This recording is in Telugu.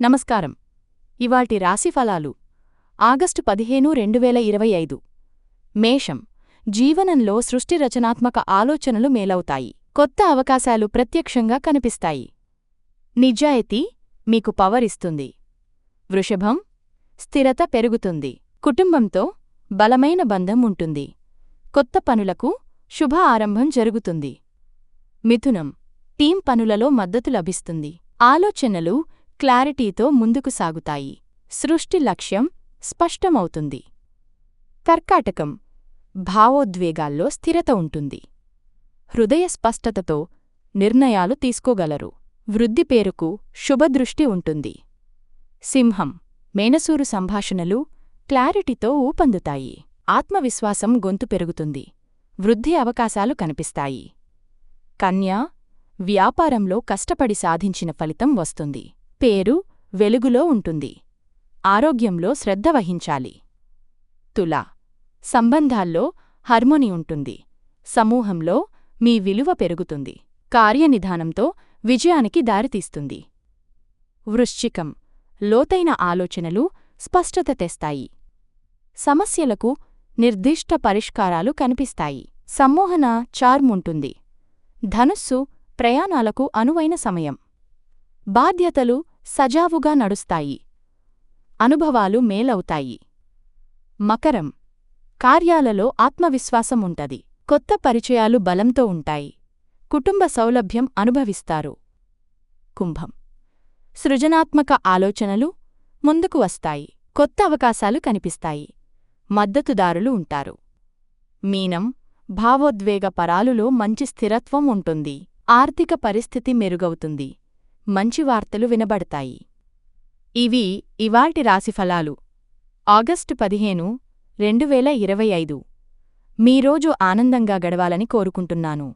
నమస్కారం. ఇవాల్టి రాశిఫలాలు ఆగస్టు పదిహేను రెండు వేల ఇరవై ఐదు. మేషం జీవనంలో సృష్టి రచనాత్మక ఆలోచనలు మేలవుతాయి. కొత్త అవకాశాలు ప్రత్యక్షంగా కనిపిస్తాయి. నిజాయితీ మీకు పవర్ ఇస్తుంది. వృషభం స్థిరత పెరుగుతుంది. కుటుంబంతో బలమైన బంధం ఉంటుంది. కొత్త పనులకు శుభ ఆరంభం జరుగుతుంది. మిథునం టీం పనులలో మద్దతు లభిస్తుంది. ఆలోచనలు క్లారిటీతో ముందుకు సాగుతాయి. సృష్టి లక్ష్యం స్పష్టమవుతుంది. కర్కాటకం భావోద్వేగాల్లో స్థిరత ఉంటుంది. హృదయ స్పష్టతతో నిర్ణయాలు తీసుకోగలరు. వృద్ధి పేరుకు శుభదృష్టి ఉంటుంది. సింహం మేనసూరు సంభాషణలు క్లారిటీతో ఊపందుతాయి. ఆత్మవిశ్వాసం గొంతు పెరుగుతుంది. వృద్ధి అవకాశాలు కనిపిస్తాయి. కన్యా వ్యాపారంలో కష్టపడి సాధించిన ఫలితం వస్తుంది. పేరు వెలుగులో ఉంటుంది. ఆరోగ్యంలో శ్రద్ధ వహించాలి. తులా. సంబంధాల్లో హార్మోని ఉంటుంది. సమూహంలో మీ విలువ పెరుగుతుంది. కార్యనిధానంతో విజయానికి దారితీస్తుంది. వృశ్చికం. లోతైన ఆలోచనలు స్పష్టత తెస్తాయి. సమస్యలకు నిర్దిష్ట పరిష్కారాలు కనిపిస్తాయి. సమ్మోహన చార్ముంటుంది ధనుస్సు ప్రయాణాలకు అనువైన సమయం. బాధ్యతలు సజావుగా నడుస్తాయి. అనుభవాలు మేలవుతాయి. మకరం. కార్యాలలో ఆత్మవిశ్వాసం ఉంటది. కొత్త పరిచయాలు బలంతో ఉంటాయి. కుటుంబ సౌలభ్యం అనుభవిస్తారు. కుంభం. సృజనాత్మక ఆలోచనలు ముందుకు వస్తాయి. కొత్త అవకాశాలు కనిపిస్తాయి. మద్దతుదారులు ఉంటారు. మీనం. భావోద్వేగ పరాలులో మంచి స్థిరత్వం ఉంటుంది. ఆర్థిక పరిస్థితి మెరుగవుతుంది. మంచి వార్తలు వినబడతాయి. ఇవి ఇవాల్టి రాశిఫలాలు. ఆగస్టు పదిహేను రెండు వేల ఇరవై ఐదు. మీరోజు ఆనందంగా గడవాలని కోరుకుంటున్నాను.